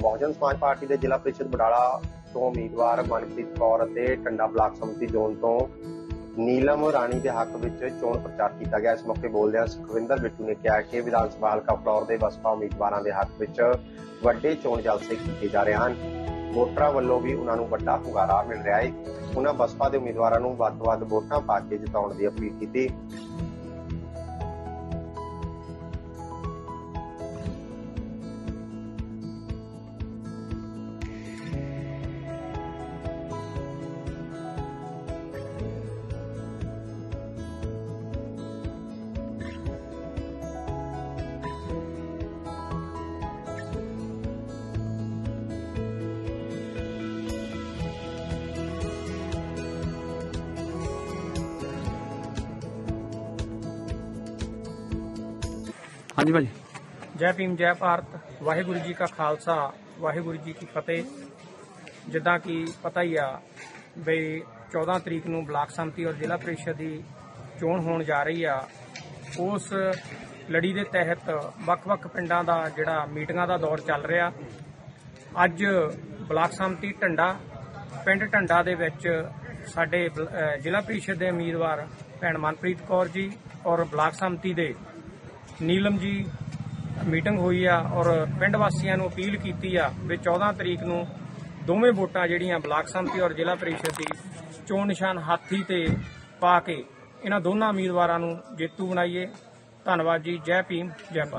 ਬਹੁਜਨ ਸਮਾਜ ਪਾਰਟੀ ਦੇ ਜ਼ਿਲ੍ਹਾ ਪ੍ਰੀਸ਼ਦ ਬਡਾਲਾ ਤੋਂ ਉਮੀਦਵਾਰ ਮਨਪ੍ਰੀਤ ਕੌਰ ਅਤੇ ਟੰਡਾ ਬਲਾਕ ਸੰਮਤੀ ਜ਼ੋਨ ਤੋਂ ਨੀਲਮ ਰਾਣੀ ਦੇ ਹੱਕ ਵਿੱਚ ਚੋਣ ਪ੍ਰਚਾਰ ਕੀਤਾ ਗਿਆ। ਇਸ ਮੌਕੇ ਬੋਲਦਿਆਂ ਸੁਖਵਿੰਦਰ ਬਿੱਟੂ ਨੇ ਕਿਹਾ ਕਿ ਵਿਧਾਨ ਸਭਾ ਹਲਕਾ ਫਲੌਰ ਦੇ ਬਸਪਾ ਉਮੀਦਵਾਰਾਂ ਦੇ ਹੱਕ ਵਿੱਚ ਵੱਡੇ ਚੋਣ ਜਲਸੇ ਕੀਤੇ ਜਾ ਰਹੇ ਹਨ। ਵੋਟਰਾਂ ਵੱਲੋਂ ਵੀ ਉਹਨਾਂ ਨੂੰ ਵੱਡਾ ਹੁੰਗਾਰਾ ਮਿਲ ਰਿਹਾ ਹੈ ਉਹਨਾਂ ਬਸਪਾ ਦੇ ਉਮੀਦਵਾਰਾਂ ਨੂੰ ਵੱਧ ਤੋਂ ਵੱਧ ਵੋਟਾਂ ਪਾ ਕੇ ਜਿਤਾਉਣ ਦੀ ਅਪੀਲ ਕੀਤੀ। ਹਾਂਜੀ ਭਾਜੀ। ਜੈ ਭੀਮ, ਜੈ ਭਾਰਤ। ਵਾਹਿਗੁਰੂ ਜੀ ਕਾ ਖਾਲਸਾ, ਵਾਹਿਗੁਰੂ ਜੀ ਕੀ ਫਤਿਹ। ਜਿੱਦਾਂ ਕਿ ਪਤਾ ਹੀ ਆ ਬਈ 14 ਤਰੀਕ ਨੂੰ ਬਲਾਕ ਸੰਮਤੀ ਔਰ ਜ਼ਿਲ੍ਹਾ ਪ੍ਰੀਸ਼ਦ ਦੀ ਚੋਣ ਹੋਣ ਜਾ ਰਹੀ ਆ। ਉਸ ਲੜੀ ਦੇ ਤਹਿਤ ਵੱਖ-ਵੱਖ ਪਿੰਡਾਂ ਦਾ ਜਿਹੜਾ ਮੀਟਿੰਗਾਂ ਦਾ ਦੌਰ ਚੱਲ ਰਿਹਾ। ਅੱਜ ਬਲਾਕ ਸੰਮਤੀ ਢੰਡਾ, ਪਿੰਡ ਢੰਡਾ ਦੇ ਵਿੱਚ ਸਾਡੇ ਜ਼ਿਲ੍ਹਾ ਪ੍ਰੀਸ਼ਦ ਦੇ ਉਮੀਦਵਾਰ ਭੈਣ ਮਨਪ੍ਰੀਤ ਕੌਰ ਜੀ ਔਰ ਬਲਾਕ ਸੰਮਤੀ ਦੇ ਨੀਲਮ ਜੀ, ਮੀਟਿੰਗ ਹੋਈ ਆ ਔਰ ਪਿੰਡ ਵਾਸੀਆਂ ਨੂੰ ਅਪੀਲ ਕੀਤੀ ਆ ਵੀ 14 ਤਰੀਕ ਨੂੰ ਦੋਵੇਂ ਵੋਟਾਂ ਜਿਹੜੀਆਂ ਬਲਾਕ ਸੰਮਤੀ ਔਰ ਜ਼ਿਲ੍ਹਾ ਪਰਿਸ਼ਦ ਦੀ ਚੋਣ ਨਿਸ਼ਾਨ ਹਾਥੀ ਤੇ ਪਾ ਕੇ ਇਹਨਾਂ ਦੋਨਾਂ ਉਮੀਦਵਾਰਾਂ ਨੂੰ ਜੇਤੂ ਬਣਾਈਏ। ਧੰਨਵਾਦ ਜੀ, ਜੈ ਭੀਮ, ਜੈ ਭਾਰਤ।